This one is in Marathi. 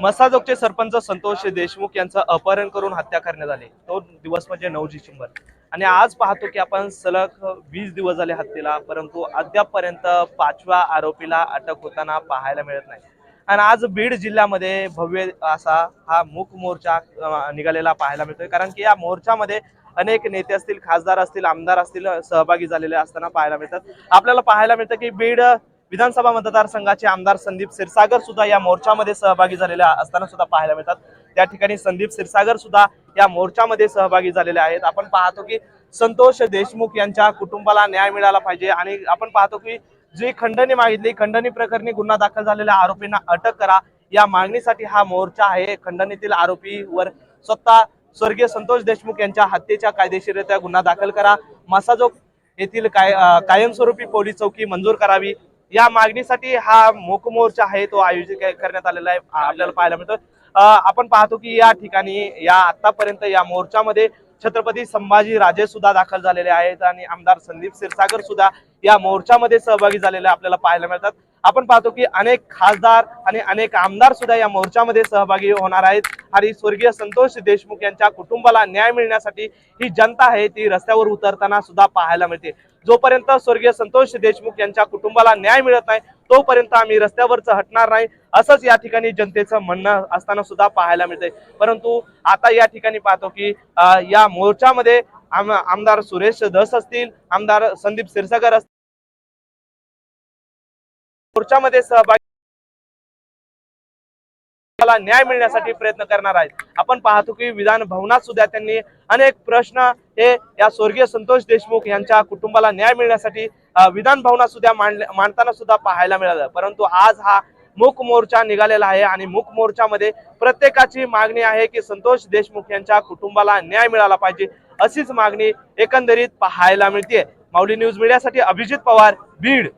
मसाजोगचे सरपंच संतोष देशमुख यांचं अपहरण करून हत्या करण्यात आली. तो दिवस म्हणजे नऊ डिसेंबर. आणि आज पाहतो की आपण सलग वीस दिवस झाले हत्येला परंतु अद्यापपर्यंत पाचव्या आरोपीला अटक होताना पाहायला मिळत नाही. आणि आज बीड जिल्ह्यामध्ये भव्य असा हा मूक मोर्चा निघालेला पाहायला मिळतोय. कारण की या मोर्चामध्ये अनेक नेते असतील खासदार असतील आमदार असतील सहभागी झालेले असताना पाहायला मिळतात. आपल्याला पाहायला मिळतं की बीड विधानसभा मतदारसंघाचे आमदार संदीप क्षीरसागर सुद्धा या मोर्चामध्ये सहभागी झालेले असताना सुद्धा पाहायला मिळतात. त्या ठिकाणी संदीप क्षीरसागर सुद्धा या मोर्चामध्ये सहभागी झालेले आहेत. आपण पाहतो की संतोष देशमुख यांच्या कुटुंबाला न्याय मिळाला पाहिजे आणि आपण पाहतो की जी खंडणी मागितली खंडणी प्रकरणी गुन्हा दाखल झालेल्या आरोपींना अटक करा या मागणीसाठी हा मोर्चा आहे. खंडणीतील आरोपीवर स्वतः स्वर्गीय संतोष देशमुख यांच्या हत्येच्या कायदेशीररित्या गुन्हा दाखल करा. मसाजोग येथील काय कायमस्वरूपी पोलीस चौकी मंजूर करावी. या मागणीसाठी हा मूक मोर्चा आहे तो आयोजित करण्यात आलेला आहे आपल्याला पाहायला मिळतो आपण पाहतो की या ठिकाणी या आतापर्यंत या मोर्चामध्ये छत्रपती संभाजी राजे सुद्धा दाखल झालेले आहेत आणि आमदार संदीप क्षीरसागर सुद्धा या मोर्चामध्ये सहभागी झालेले आपल्याला पाहायला मिळतात. आपण पाहतो की अनेक खासदार आणि अनेक आमदार सुद्धा या मोर्चामध्ये सहभागी होणार आहेत. आणि स्वर्गीय संतोष देशमुख यांच्या कुटुंबाला न्याय मिळण्यासाठी ही जनता आहे ती रस्त्यावर उतरताना सुद्धा पाहायला मिळते. जोपर्यंत स्वर्गीय संतोष देशमुख यांच्या कुटुंबाला न्याय मिळत नाही तोपर्यंत आम्ही रस्त्यावरच हटणार नाही. असंच या ठिकाणी जनतेचं म्हणणं असताना सुद्धा पाहायला मिळते परंतु आता या ठिकाणी पाहतो की या मोर्चामध्ये आम- आमदार सुरेश धस असतील आमदार संदीप सिरसागर असतील मोर्चामध्ये सहभागी न्याय मिळण्यासाठी प्रयत्न करणार आहेत. आपण पाहतो की विधान भवनात सुद्धा त्यांनी अनेक प्रश्न हे या स्वर्गीय संतोष देशमुख यांच्या कुटुंबाला न्याय मिळण्यासाठी विधान भवनात सुद्धा मांडताना सुद्धा पाहायला मिळालं. परंतु आज हा मूक मोर्चा निघालेला आहे आणि मूक मोर्चामध्ये प्रत्येकाची मागणी आहे की संतोष देशमुख यांच्या कुटुंबाला न्याय मिळाला पाहिजे अशीच मागणी एकंदरीत पाहायला मिळते माऊली न्यूज मीडियासाठी अभिजित पवार बीड.